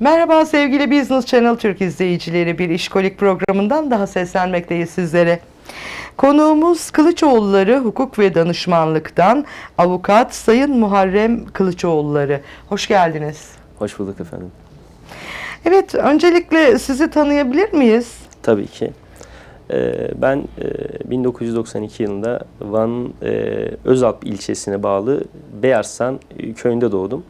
Merhaba sevgili Business Channel Türk izleyicileri. Bir işkolik programından daha seslenmekteyiz sizlere. Konuğumuz Kılıçoğulları Hukuk ve Danışmanlık'tan avukat Sayın Muharrem Kılıçoğulları. Hoş geldiniz. Hoş bulduk efendim. Evet, öncelikle sizi tanıyabilir miyiz? Tabii ki. Ee, Ben e, 1992 yılında Van e, Özalp ilçesine bağlı Beyarslan köyünde doğdum.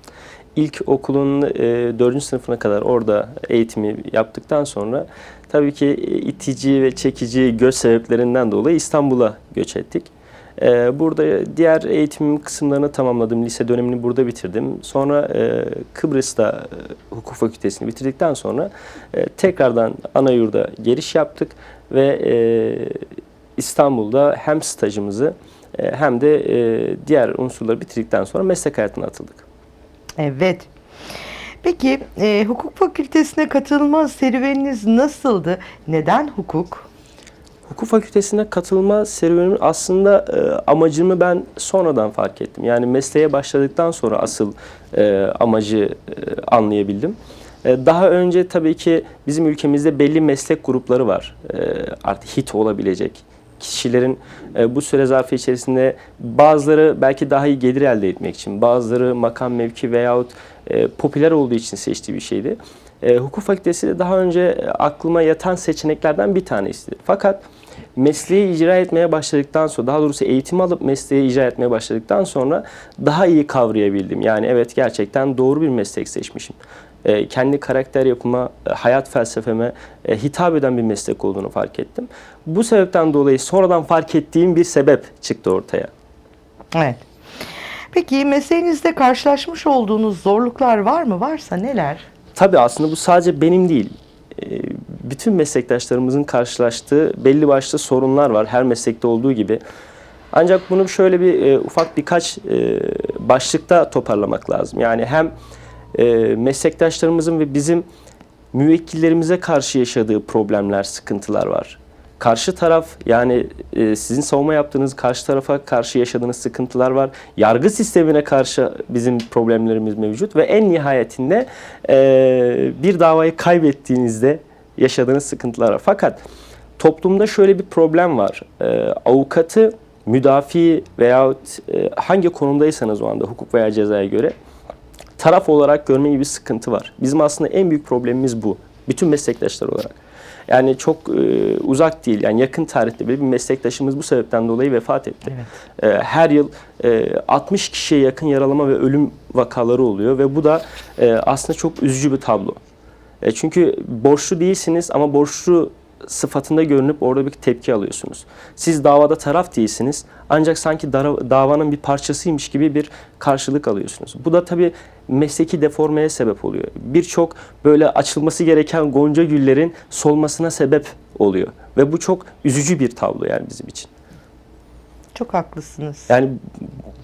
İlk okulun 4. sınıfına kadar orada eğitimi yaptıktan sonra tabii ki itici ve çekici göç sebeplerinden dolayı İstanbul'a göç ettik. Ee, Burada diğer eğitim kısımlarını tamamladım. Lise dönemini burada bitirdim. Sonra e, Kıbrıs'ta e, hukuk fakültesini bitirdikten sonra e, tekrardan ana yurda giriş yaptık ve e, İstanbul'da hem stajımızı e, hem de e, diğer unsurları bitirdikten sonra meslek hayatına atıldık. Evet. Peki, e, hukuk fakültesine katılma serüveniniz nasıldı? Neden hukuk? Hukuk fakültesine katılma serüvenim aslında e, amacımı ben sonradan fark ettim. Yani mesleğe başladıktan sonra asıl e, amacı e, anlayabildim. E, daha önce tabii ki bizim ülkemizde belli meslek grupları var. E, artık hit olabilecek kişilerin e, bu süre zarfı içerisinde bazıları belki daha iyi gelir elde etmek için, bazıları makam mevki veyahut e, popüler olduğu için seçtiği bir şeydi. E, hukuk fakültesi de daha önce aklıma yatan seçeneklerden bir tanesiydi. Fakat mesleği icra etmeye başladıktan sonra, daha doğrusu eğitim alıp mesleği icra etmeye başladıktan sonra daha iyi kavrayabildim. Yani evet gerçekten doğru bir meslek seçmişim. E, kendi karakter yapıma, hayat felsefeme e, hitap eden bir meslek olduğunu fark ettim. Bu sebepten dolayı sonradan fark ettiğim bir sebep çıktı ortaya. Evet. Peki mesleğinizde karşılaşmış olduğunuz zorluklar var mı? Varsa neler? Tabii aslında bu sadece benim değil. Ee, Bütün meslektaşlarımızın karşılaştığı belli başlı sorunlar var her meslekte olduğu gibi. Ancak bunu şöyle bir e, ufak birkaç e, başlıkta toparlamak lazım. Yani hem e, meslektaşlarımızın ve bizim müvekkillerimize karşı yaşadığı problemler, sıkıntılar var. Karşı taraf yani e, sizin savunma yaptığınız karşı tarafa karşı yaşadığınız sıkıntılar var. Yargı sistemine karşı bizim problemlerimiz mevcut ve en nihayetinde e, bir davayı kaybettiğinizde yaşadığınız sıkıntılar var. Fakat toplumda şöyle bir problem var. E, avukatı, müdafi veyahut e, hangi konumdaysanız o anda hukuk veya cezaya göre taraf olarak görme gibi bir sıkıntı var. Bizim aslında en büyük problemimiz bu. Bütün meslektaşlar olarak. Yani çok e, uzak değil. Yani yakın tarihte bir meslektaşımız bu sebepten dolayı vefat etti. E, her yıl e, 60 kişiye yakın yaralama ve ölüm vakaları oluyor ve bu da e, aslında çok üzücü bir tablo. E, çünkü borçlu değilsiniz ama borçlu sıfatında görünüp orada bir tepki alıyorsunuz. Siz davada taraf değilsiniz ancak sanki davanın bir parçasıymış gibi bir karşılık alıyorsunuz. Bu da tabii mesleki deformeye sebep oluyor. Birçok böyle açılması gereken gonca güllerin solmasına sebep oluyor. Ve bu çok üzücü bir tablo yani bizim için. Çok haklısınız. Yani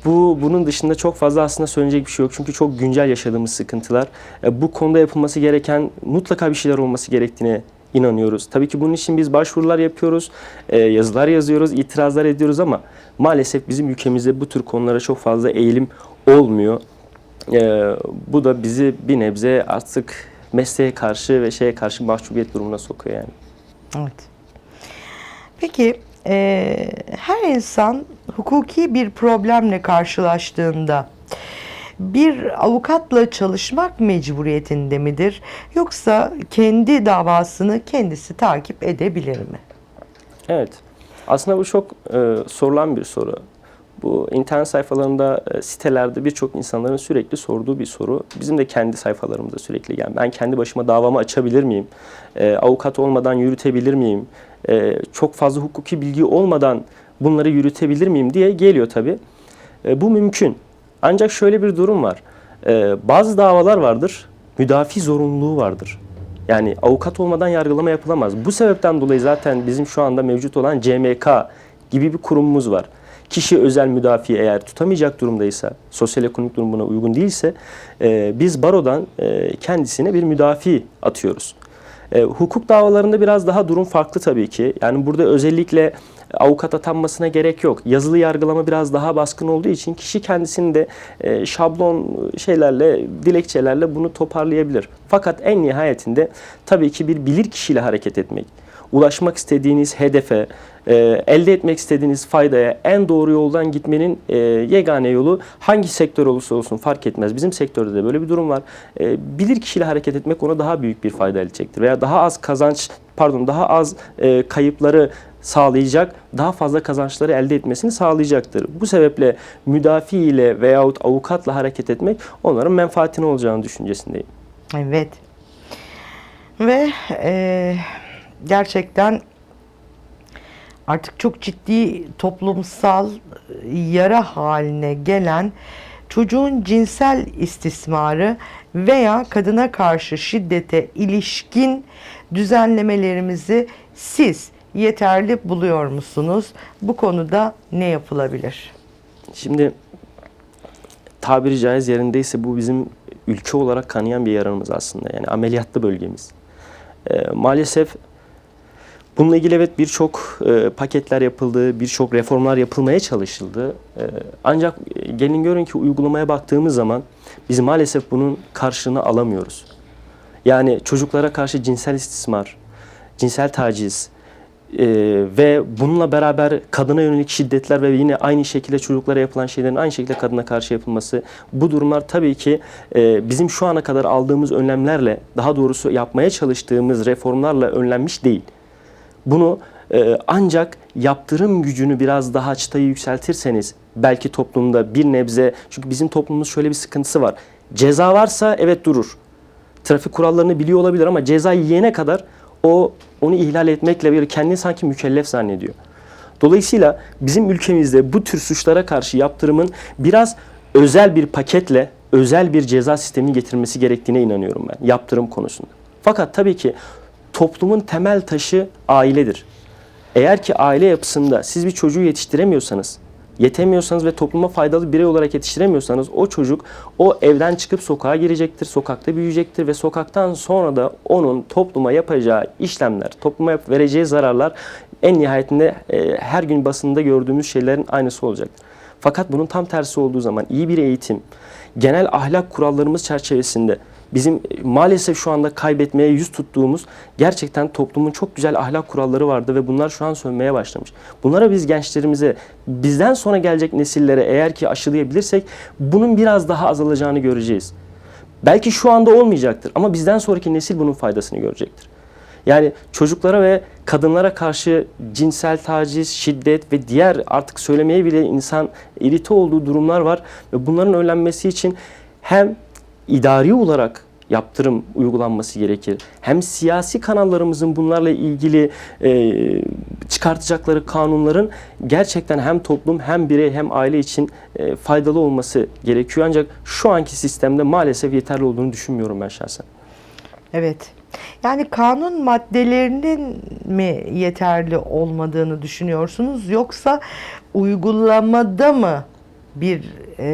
bu bunun dışında çok fazla aslında söyleyecek bir şey yok. Çünkü çok güncel yaşadığımız sıkıntılar. E, Bu konuda yapılması gereken mutlaka bir şeyler olması gerektiğine inanıyoruz. Tabii ki bunun için biz başvurular yapıyoruz, e, yazılar yazıyoruz, itirazlar ediyoruz ama maalesef bizim ülkemizde bu tür konulara çok fazla eğilim olmuyor. E, Bu da bizi bir nebze artık mesleğe karşı ve şeye karşı mahcubiyet durumuna sokuyor yani. Evet. Peki eee, her insan hukuki bir problemle karşılaştığında bir avukatla çalışmak mecburiyetinde midir? Yoksa kendi davasını kendisi takip edebilir mi? Evet. Aslında bu çok e, sorulan bir soru. Bu internet sayfalarında, e, sitelerde birçok insanların sürekli sorduğu bir soru. Bizim de kendi sayfalarımızda sürekli gelen. Ben kendi başıma davamı açabilir miyim? E, avukat olmadan yürütebilir miyim? E, çok fazla hukuki bilgi olmadan bunları yürütebilir miyim diye geliyor tabii. E, bu mümkün. Ancak şöyle bir durum var. E, bazı davalar vardır, müdafi zorunluluğu vardır. Yani avukat olmadan yargılama yapılamaz. Bu sebepten dolayı zaten bizim şu anda mevcut olan CMK gibi bir kurumumuz var. Kişi özel müdafi eğer tutamayacak durumdaysa, sosyal ekonomik durumuna uygun değilse e, biz barodan e, kendisine bir müdafi atıyoruz. E, hukuk davalarında biraz daha durum farklı tabii ki. Yani burada özellikle avukat atanmasına gerek yok. Yazılı yargılama biraz daha baskın olduğu için kişi kendisini de e, şablon şeylerle, dilekçelerle bunu toparlayabilir. Fakat en nihayetinde tabii ki bir bilir kişiyle hareket etmek, ulaşmak istediğiniz hedefe, e, elde etmek istediğiniz faydaya en doğru yoldan gitmenin e, yegane yolu hangi sektör olursa olsun fark etmez. Bizim sektörde de böyle bir durum var. E, bilir kişiyle hareket etmek ona daha büyük bir fayda edecektir veya daha az kazanç, pardon daha az e, kayıpları sağlayacak, daha fazla kazançları elde etmesini sağlayacaktır. Bu sebeple müdafi ile veyahut avukatla hareket etmek onların menfaatine olacağını düşüncesindeyim. Evet. Ve e, gerçekten artık çok ciddi toplumsal e, yara haline gelen çocuğun cinsel istismarı veya kadına karşı şiddete ilişkin düzenlemelerimizi siz yeterli buluyor musunuz? Bu konuda ne yapılabilir? Şimdi tabiri caiz yerindeyse bu bizim ülke olarak kanayan bir yaramız aslında. Yani ameliyatlı bölgemiz. Ee, maalesef bununla ilgili evet birçok e, paketler yapıldı, birçok reformlar yapılmaya çalışıldı. Ee, ancak gelin görün ki uygulamaya baktığımız zaman biz maalesef bunun karşılığını alamıyoruz. Yani çocuklara karşı cinsel istismar, cinsel taciz, ee, ve bununla beraber kadına yönelik şiddetler ve yine aynı şekilde çocuklara yapılan şeylerin aynı şekilde kadına karşı yapılması bu durumlar tabii ki e, bizim şu ana kadar aldığımız önlemlerle daha doğrusu yapmaya çalıştığımız reformlarla önlenmiş değil. Bunu e, ancak yaptırım gücünü biraz daha çıtayı yükseltirseniz belki toplumda bir nebze çünkü bizim toplumumuz şöyle bir sıkıntısı var. Ceza varsa evet durur. Trafik kurallarını biliyor olabilir ama ceza yiyene kadar o onu ihlal etmekle bir kendini sanki mükellef zannediyor. Dolayısıyla bizim ülkemizde bu tür suçlara karşı yaptırımın biraz özel bir paketle özel bir ceza sistemi getirmesi gerektiğine inanıyorum ben yaptırım konusunda. Fakat tabii ki toplumun temel taşı ailedir. Eğer ki aile yapısında siz bir çocuğu yetiştiremiyorsanız, yetemiyorsanız ve topluma faydalı birey olarak yetiştiremiyorsanız o çocuk o evden çıkıp sokağa girecektir, sokakta büyüyecektir ve sokaktan sonra da onun topluma yapacağı işlemler, topluma vereceği zararlar en nihayetinde e, her gün basında gördüğümüz şeylerin aynısı olacaktır. Fakat bunun tam tersi olduğu zaman iyi bir eğitim, genel ahlak kurallarımız çerçevesinde bizim maalesef şu anda kaybetmeye yüz tuttuğumuz gerçekten toplumun çok güzel ahlak kuralları vardı ve bunlar şu an sönmeye başlamış. Bunlara biz gençlerimize, bizden sonra gelecek nesillere eğer ki aşılayabilirsek bunun biraz daha azalacağını göreceğiz. Belki şu anda olmayacaktır ama bizden sonraki nesil bunun faydasını görecektir. Yani çocuklara ve kadınlara karşı cinsel taciz, şiddet ve diğer artık söylemeye bile insan irite olduğu durumlar var ve bunların önlenmesi için hem idari olarak yaptırım uygulanması gerekir. Hem siyasi kanallarımızın bunlarla ilgili e, çıkartacakları kanunların gerçekten hem toplum hem birey hem aile için e, faydalı olması gerekiyor. Ancak şu anki sistemde maalesef yeterli olduğunu düşünmüyorum ben şahsen. Evet. Yani kanun maddelerinin mi yeterli olmadığını düşünüyorsunuz yoksa uygulamada mı bir e,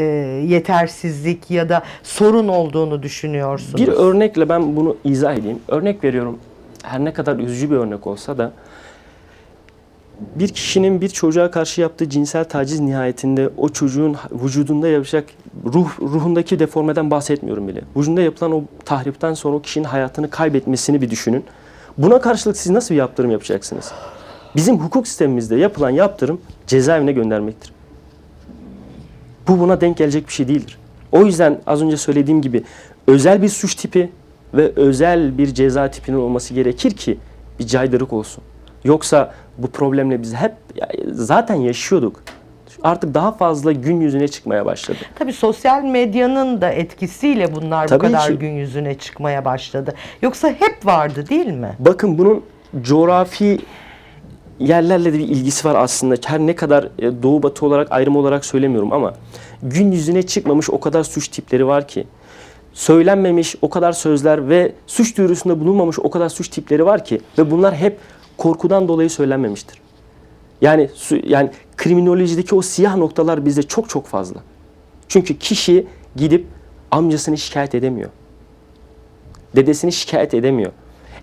yetersizlik ya da sorun olduğunu düşünüyorsunuz? Bir örnekle ben bunu izah edeyim. Örnek veriyorum. Her ne kadar üzücü bir örnek olsa da bir kişinin bir çocuğa karşı yaptığı cinsel taciz nihayetinde o çocuğun vücudunda yapacak ruh ruhundaki deformeden bahsetmiyorum bile. Vücudunda yapılan o tahripten sonra o kişinin hayatını kaybetmesini bir düşünün. Buna karşılık siz nasıl bir yaptırım yapacaksınız? Bizim hukuk sistemimizde yapılan yaptırım cezaevine göndermektir. Bu buna denk gelecek bir şey değildir. O yüzden az önce söylediğim gibi özel bir suç tipi ve özel bir ceza tipinin olması gerekir ki bir caydırık olsun. Yoksa bu problemle biz hep zaten yaşıyorduk. Artık daha fazla gün yüzüne çıkmaya başladı. Tabii sosyal medyanın da etkisiyle bunlar Tabii bu kadar ki. gün yüzüne çıkmaya başladı. Yoksa hep vardı değil mi? Bakın bunun coğrafi yerlerle de bir ilgisi var aslında. Her ne kadar e, doğu batı olarak ayrım olarak söylemiyorum ama gün yüzüne çıkmamış o kadar suç tipleri var ki söylenmemiş o kadar sözler ve suç duyurusunda bulunmamış o kadar suç tipleri var ki ve bunlar hep korkudan dolayı söylenmemiştir. Yani yani kriminolojideki o siyah noktalar bizde çok çok fazla. Çünkü kişi gidip amcasını şikayet edemiyor. Dedesini şikayet edemiyor.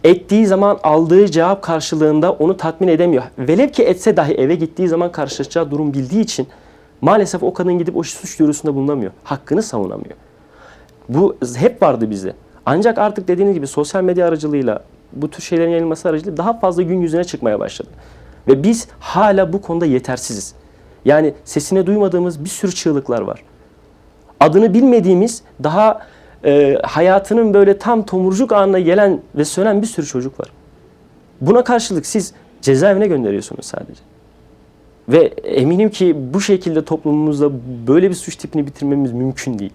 Ettiği zaman aldığı cevap karşılığında onu tatmin edemiyor. Velev ki etse dahi eve gittiği zaman karşılaşacağı durum bildiği için maalesef o kadın gidip o suç duyurusunda bulunamıyor. Hakkını savunamıyor. Bu hep vardı bizde. Ancak artık dediğiniz gibi sosyal medya aracılığıyla bu tür şeylerin yayılması aracılığıyla daha fazla gün yüzüne çıkmaya başladı. Ve biz hala bu konuda yetersiziz. Yani sesine duymadığımız bir sürü çığlıklar var. Adını bilmediğimiz daha e, hayatının böyle tam tomurcuk anına gelen ve sönen bir sürü çocuk var. Buna karşılık siz cezaevine gönderiyorsunuz sadece. Ve eminim ki bu şekilde toplumumuzda böyle bir suç tipini bitirmemiz mümkün değil.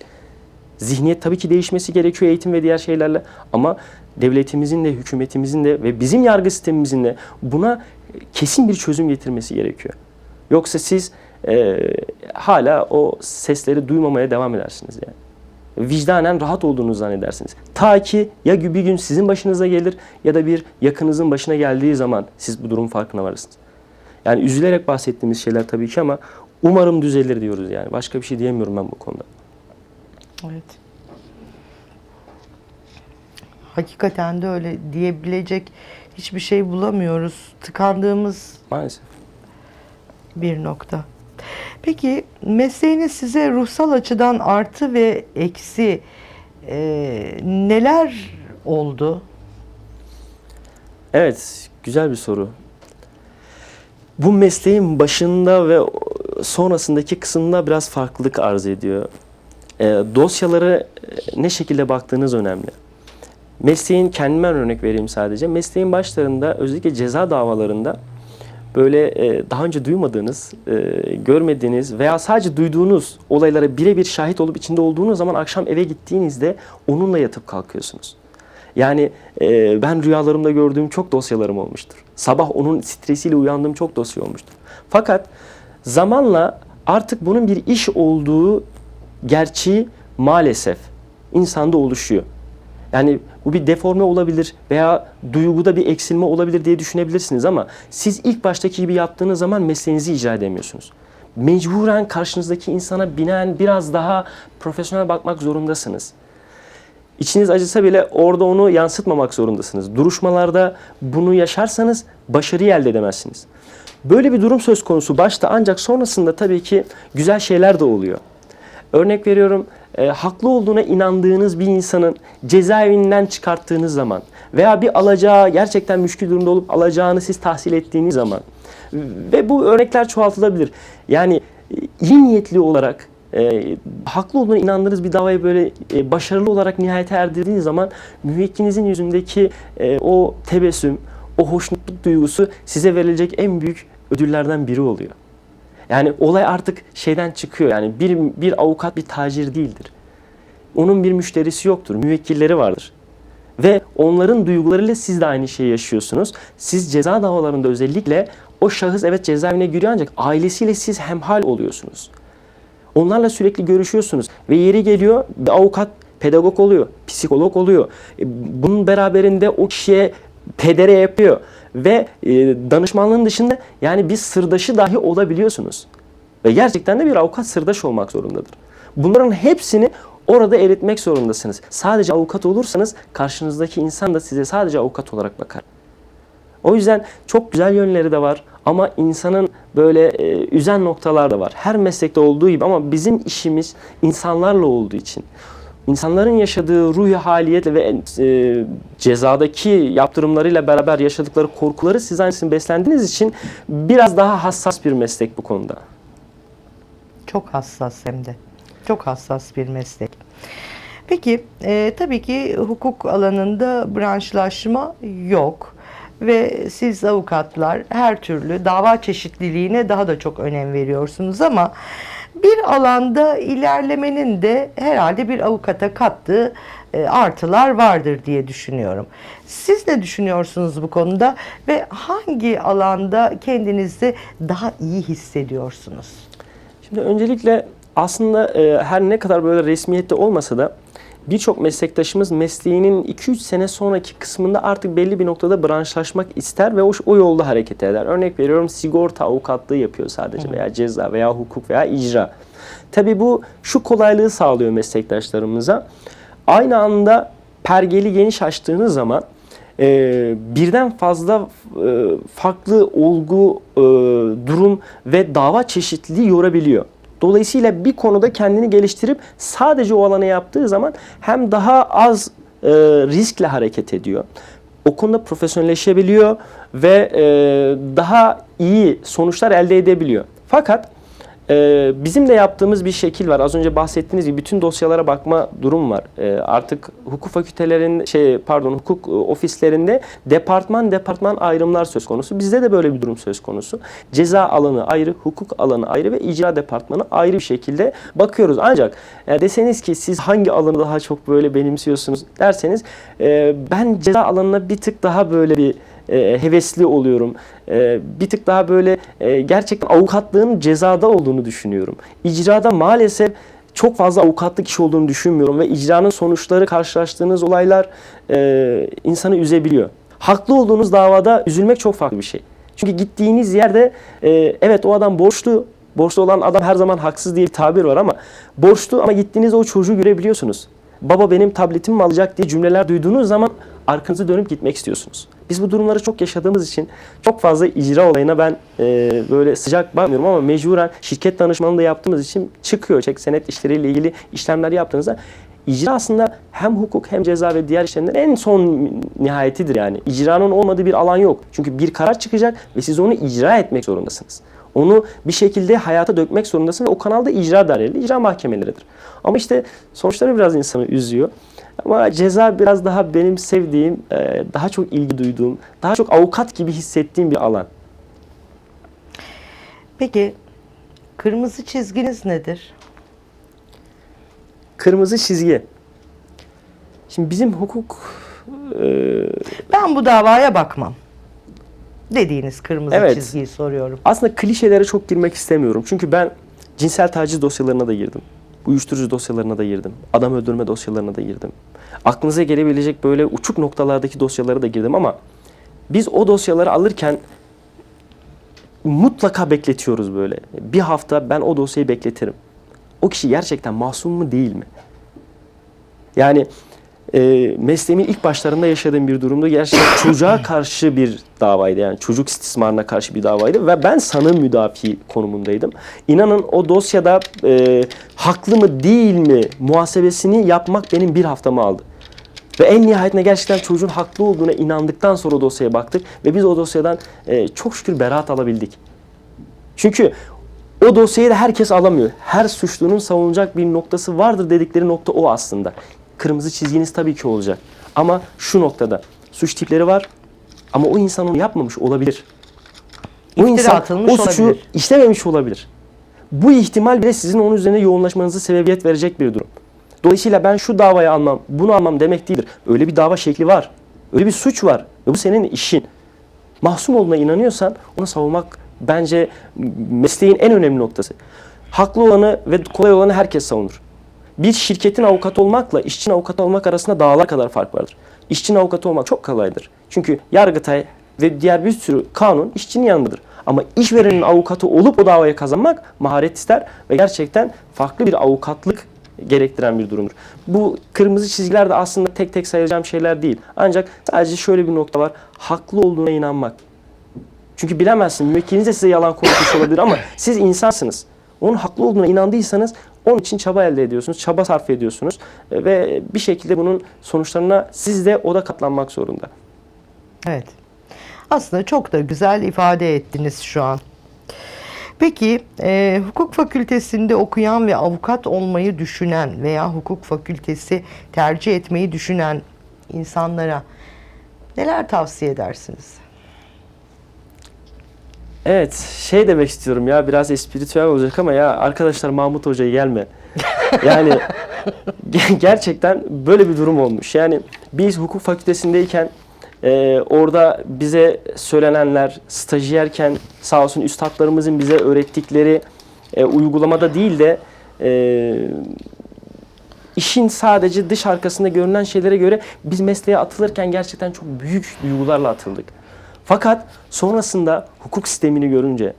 Zihniyet tabii ki değişmesi gerekiyor eğitim ve diğer şeylerle ama devletimizin de hükümetimizin de ve bizim yargı sistemimizin de buna kesin bir çözüm getirmesi gerekiyor. Yoksa siz e, hala o sesleri duymamaya devam edersiniz yani. Vicdanen rahat olduğunuzu zannedersiniz. Ta ki ya bir gün sizin başınıza gelir ya da bir yakınızın başına geldiği zaman siz bu durumun farkına varırsınız. Yani üzülerek bahsettiğimiz şeyler tabii ki ama umarım düzelir diyoruz yani. Başka bir şey diyemiyorum ben bu konuda. Evet. Hakikaten de öyle diyebilecek hiçbir şey bulamıyoruz. Tıkandığımız Maalesef. bir nokta. Peki mesleğiniz size ruhsal açıdan artı ve eksi e, neler oldu? Evet, güzel bir soru. Bu mesleğin başında ve sonrasındaki kısımda biraz farklılık arz ediyor. E, dosyaları e, ne şekilde baktığınız önemli. Mesleğin kendime örnek vereyim sadece. Mesleğin başlarında özellikle ceza davalarında böyle e, daha önce duymadığınız, e, görmediğiniz veya sadece duyduğunuz olaylara birebir şahit olup içinde olduğunuz zaman akşam eve gittiğinizde onunla yatıp kalkıyorsunuz. Yani e, ben rüyalarımda gördüğüm çok dosyalarım olmuştur. Sabah onun stresiyle uyandığım çok dosya olmuştur. Fakat zamanla artık bunun bir iş olduğu gerçeği maalesef insanda oluşuyor. Yani bu bir deforme olabilir veya duyguda bir eksilme olabilir diye düşünebilirsiniz ama siz ilk baştaki gibi yaptığınız zaman mesleğinizi icra edemiyorsunuz. Mecburen karşınızdaki insana binen biraz daha profesyonel bakmak zorundasınız. İçiniz acısa bile orada onu yansıtmamak zorundasınız. Duruşmalarda bunu yaşarsanız başarıyı elde edemezsiniz. Böyle bir durum söz konusu başta ancak sonrasında tabii ki güzel şeyler de oluyor. Örnek veriyorum e, haklı olduğuna inandığınız bir insanın cezaevinden çıkarttığınız zaman veya bir alacağı gerçekten müşkül durumda olup alacağını siz tahsil ettiğiniz zaman ve bu örnekler çoğaltılabilir. Yani e, iyi niyetli olarak e, haklı olduğuna inandığınız bir davayı böyle e, başarılı olarak nihayete erdirdiğiniz zaman müvekkilinizin yüzündeki e, o tebessüm, o hoşnutluk duygusu size verilecek en büyük ödüllerden biri oluyor. Yani olay artık şeyden çıkıyor. Yani bir, bir avukat bir tacir değildir. Onun bir müşterisi yoktur. Müvekkilleri vardır. Ve onların duygularıyla siz de aynı şeyi yaşıyorsunuz. Siz ceza davalarında özellikle o şahıs evet cezaevine giriyor ancak ailesiyle siz hemhal oluyorsunuz. Onlarla sürekli görüşüyorsunuz ve yeri geliyor bir avukat pedagog oluyor, psikolog oluyor. E, Bunun beraberinde o kişiye pedere yapıyor ve e, danışmanlığın dışında yani bir sırdaşı dahi olabiliyorsunuz. Ve gerçekten de bir avukat sırdaş olmak zorundadır. Bunların hepsini orada eritmek zorundasınız. Sadece avukat olursanız karşınızdaki insan da size sadece avukat olarak bakar. O yüzden çok güzel yönleri de var ama insanın böyle e, üzen noktalar da var. Her meslekte olduğu gibi ama bizim işimiz insanlarla olduğu için insanların yaşadığı ruh haliyetle ve e, cezadaki yaptırımlarıyla beraber yaşadıkları korkuları siz aynısını beslendiğiniz için biraz daha hassas bir meslek bu konuda. Çok hassas hem de. Çok hassas bir meslek. Peki e, tabii ki hukuk alanında branşlaşma yok ve siz avukatlar her türlü dava çeşitliliğine daha da çok önem veriyorsunuz ama bir alanda ilerlemenin de herhalde bir avukata kattığı e, artılar vardır diye düşünüyorum. Siz ne düşünüyorsunuz bu konuda ve hangi alanda kendinizi daha iyi hissediyorsunuz? Şimdi öncelikle aslında e, her ne kadar böyle resmiyette olmasa da birçok meslektaşımız mesleğinin 2-3 sene sonraki kısmında artık belli bir noktada branşlaşmak ister ve o, o yolda hareket eder. Örnek veriyorum sigorta avukatlığı yapıyor sadece veya ceza veya hukuk veya icra. Tabi bu şu kolaylığı sağlıyor meslektaşlarımıza. Aynı anda pergeli geniş açtığınız zaman e, birden fazla e, farklı olgu, e, durum ve dava çeşitliliği yorabiliyor. Dolayısıyla bir konuda kendini geliştirip sadece o alana yaptığı zaman hem daha az e, riskle hareket ediyor. O konuda profesyonelleşebiliyor ve e, daha iyi sonuçlar elde edebiliyor. Fakat ee, bizim de yaptığımız bir şekil var. Az önce bahsettiğiniz gibi bütün dosyalara bakma durum var. Ee, artık hukuk fakültelerin şey pardon hukuk e, ofislerinde departman departman ayrımlar söz konusu. Bizde de böyle bir durum söz konusu. Ceza alanı ayrı, hukuk alanı ayrı ve icra departmanı ayrı bir şekilde bakıyoruz. Ancak e, deseniz ki siz hangi alanı daha çok böyle benimsiyorsunuz derseniz e, ben ceza alanına bir tık daha böyle bir e, hevesli oluyorum. E, bir tık daha böyle e, gerçekten avukatlığın cezada olduğunu düşünüyorum. İcrada maalesef çok fazla avukatlık iş olduğunu düşünmüyorum ve icranın sonuçları karşılaştığınız olaylar e, insanı üzebiliyor. Haklı olduğunuz davada üzülmek çok farklı bir şey. Çünkü gittiğiniz yerde e, evet o adam borçlu, borçlu olan adam her zaman haksız diye bir tabir var ama borçlu ama gittiğinizde o çocuğu görebiliyorsunuz. Baba benim tabletimi mi alacak diye cümleler duyduğunuz zaman arkanızı dönüp gitmek istiyorsunuz. Biz bu durumları çok yaşadığımız için çok fazla icra olayına ben e, böyle sıcak bakmıyorum ama mecburen şirket danışmanlığı da yaptığımız için çıkıyor. Çek senet işleriyle ilgili işlemler yaptığınızda icra aslında hem hukuk hem ceza ve diğer işlemlerin en son nihayetidir yani. İcranın olmadığı bir alan yok. Çünkü bir karar çıkacak ve siz onu icra etmek zorundasınız. Onu bir şekilde hayata dökmek zorundasın ve o kanalda icra daireleri, icra mahkemeleridir. Ama işte sonuçları biraz insanı üzüyor. Ama ceza biraz daha benim sevdiğim, e, daha çok ilgi duyduğum, daha çok avukat gibi hissettiğim bir alan. Peki kırmızı çizginiz nedir? Kırmızı çizgi. Şimdi bizim hukuk e, Ben bu davaya bakmam. Dediğiniz kırmızı Evet. çizgiyi soruyorum. aslında klişelere çok girmek istemiyorum. Çünkü ben cinsel taciz dosyalarına da girdim. Uyuşturucu dosyalarına da girdim. Adam öldürme dosyalarına da girdim. Aklınıza gelebilecek böyle uçuk noktalardaki dosyalara da girdim ama biz o dosyaları alırken mutlaka bekletiyoruz böyle. Bir hafta ben o dosyayı bekletirim. O kişi gerçekten masum mu değil mi? Yani e, mesleğimin ilk başlarında yaşadığım bir durumda gerçekten çocuğa karşı bir davaydı. Yani çocuk istismarına karşı bir davaydı ve ben sanığın müdafi konumundaydım. İnanın o dosyada e, haklı mı değil mi muhasebesini yapmak benim bir haftamı aldı. Ve en nihayetinde gerçekten çocuğun haklı olduğuna inandıktan sonra o dosyaya baktık ve biz o dosyadan e, çok şükür beraat alabildik. Çünkü o dosyayı da herkes alamıyor. Her suçlunun savunacak bir noktası vardır dedikleri nokta o aslında. Kırmızı çizginiz tabii ki olacak. Ama şu noktada suç tipleri var ama o insan onu yapmamış olabilir. O İftira insan atılmış o suçu olabilir. işlememiş olabilir. Bu ihtimal bile sizin onun üzerine yoğunlaşmanızı sebebiyet verecek bir durum. Dolayısıyla ben şu davayı almam, bunu almam demek değildir. Öyle bir dava şekli var. Öyle bir suç var. Ve bu senin işin. Mahsum olduğuna inanıyorsan onu savunmak bence mesleğin en önemli noktası. Haklı olanı ve kolay olanı herkes savunur. Bir şirketin avukatı olmakla işçinin avukatı olmak arasında dağlar kadar fark vardır. İşçinin avukatı olmak çok kolaydır. Çünkü Yargıtay ve diğer bir sürü kanun işçinin yanındadır. Ama işverenin avukatı olup o davayı kazanmak maharet ister ve gerçekten farklı bir avukatlık gerektiren bir durumdur. Bu kırmızı çizgiler de aslında tek tek sayacağım şeyler değil. Ancak sadece şöyle bir nokta var. Haklı olduğuna inanmak. Çünkü bilemezsin müvekkiliniz de size yalan konuşmuş olabilir ama siz insansınız. Onun haklı olduğuna inandıysanız onun için çaba elde ediyorsunuz, çaba sarf ediyorsunuz E, ve bir şekilde bunun sonuçlarına siz de o da katlanmak zorunda. Evet. Aslında çok da güzel ifade ettiniz şu an. Peki e, hukuk fakültesinde okuyan ve avukat olmayı düşünen veya hukuk fakültesi tercih etmeyi düşünen insanlara neler tavsiye edersiniz? Evet, şey demek istiyorum ya biraz espiritüel olacak ama ya arkadaşlar Mahmut Hoca'ya gelme. Yani ge- gerçekten böyle bir durum olmuş. Yani biz hukuk fakültesindeyken e, orada bize söylenenler, stajyerken sağ olsun üstadlarımızın bize öğrettikleri e, uygulamada değil de e, işin sadece dış arkasında görünen şeylere göre biz mesleğe atılırken gerçekten çok büyük duygularla atıldık. Fakat sonrasında hukuk sistemini görünce,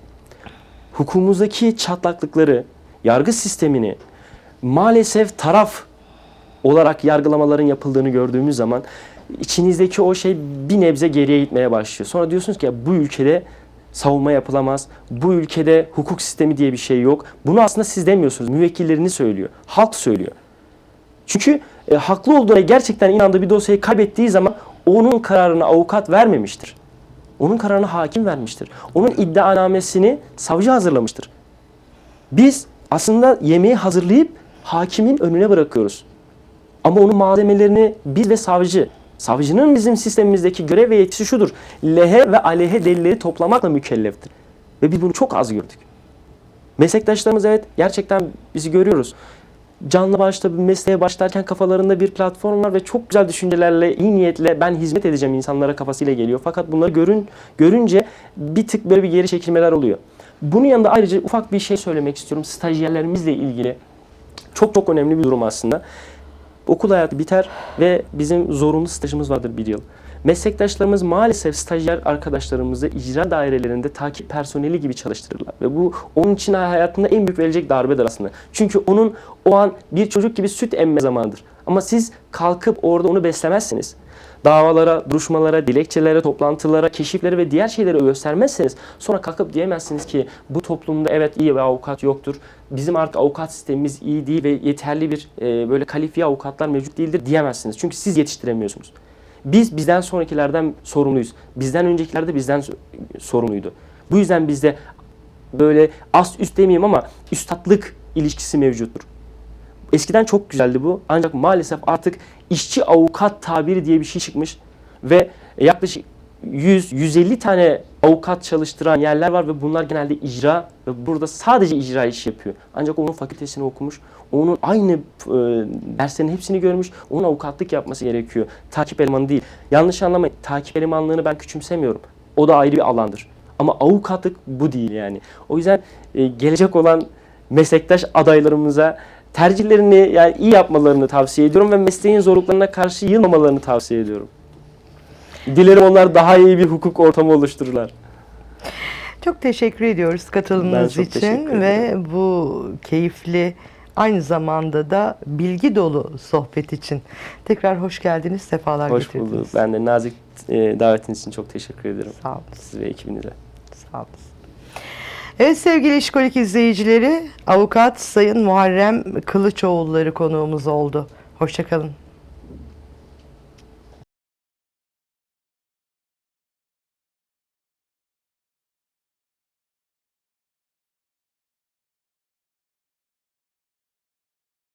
hukukumuzdaki çatlaklıkları, yargı sistemini maalesef taraf olarak yargılamaların yapıldığını gördüğümüz zaman içinizdeki o şey bir nebze geriye gitmeye başlıyor. Sonra diyorsunuz ki ya bu ülkede savunma yapılamaz. Bu ülkede hukuk sistemi diye bir şey yok. Bunu aslında siz demiyorsunuz. Müvekkillerini söylüyor. Halk söylüyor. Çünkü e, haklı olduğuna gerçekten inandığı bir dosyayı kaybettiği zaman onun kararını avukat vermemiştir. Onun kararını hakim vermiştir. Onun iddianamesini savcı hazırlamıştır. Biz aslında yemeği hazırlayıp hakimin önüne bırakıyoruz. Ama onun malzemelerini biz ve savcı, savcının bizim sistemimizdeki görev ve yetkisi şudur. Lehe ve aleyhe delilleri toplamakla mükelleftir. Ve biz bunu çok az gördük. Meslektaşlarımız evet gerçekten bizi görüyoruz. Canlı başta bir mesleğe başlarken kafalarında bir platform var ve çok güzel düşüncelerle, iyi niyetle ben hizmet edeceğim insanlara kafasıyla geliyor. Fakat bunları görün, görünce bir tık böyle bir geri çekilmeler oluyor. Bunun yanında ayrıca ufak bir şey söylemek istiyorum. Stajyerlerimizle ilgili çok çok önemli bir durum aslında. Okul hayatı biter ve bizim zorunlu stajımız vardır bir yıl. Meslektaşlarımız maalesef stajyer arkadaşlarımızı icra dairelerinde takip personeli gibi çalıştırırlar. Ve bu onun için hayatında en büyük verilecek darbedir aslında. Çünkü onun o an bir çocuk gibi süt emme zamanıdır. Ama siz kalkıp orada onu beslemezsiniz. Davalara, duruşmalara, dilekçelere, toplantılara, keşiflere ve diğer şeyleri göstermezseniz sonra kalkıp diyemezsiniz ki bu toplumda evet iyi bir avukat yoktur. Bizim artık avukat sistemimiz iyi değil ve yeterli bir e, böyle kalifiye avukatlar mevcut değildir diyemezsiniz. Çünkü siz yetiştiremiyorsunuz. Biz bizden sonrakilerden sorumluyuz. Bizden öncekiler de bizden so- sorumluydu. Bu yüzden bizde böyle ast üst demeyeyim ama üstatlık ilişkisi mevcuttur. Eskiden çok güzeldi bu. Ancak maalesef artık işçi avukat tabiri diye bir şey çıkmış ve yaklaşık 100-150 tane avukat çalıştıran yerler var ve bunlar genelde icra ve burada sadece icra işi yapıyor. Ancak onun fakültesini okumuş, onun aynı e, derslerin hepsini görmüş, onun avukatlık yapması gerekiyor. Takip elemanı değil. Yanlış anlamayın, takip elemanlığını ben küçümsemiyorum. O da ayrı bir alandır. Ama avukatlık bu değil yani. O yüzden e, gelecek olan meslektaş adaylarımıza tercihlerini yani iyi yapmalarını tavsiye ediyorum ve mesleğin zorluklarına karşı yılmamalarını tavsiye ediyorum. Dilerim onlar daha iyi bir hukuk ortamı oluştururlar. Çok teşekkür ediyoruz katılımınız Ben çok için ve bu keyifli aynı zamanda da bilgi dolu sohbet için. Tekrar hoş geldiniz, sefalar Hoş getirdiniz. bulduk. Ben de nazik e, davetiniz için çok teşekkür ederim. Sağ olun. Siz ve ekibinize. Sağ olun. Evet sevgili İşkolik izleyicileri, avukat Sayın Muharrem Kılıçoğulları konuğumuz oldu. Hoşçakalın.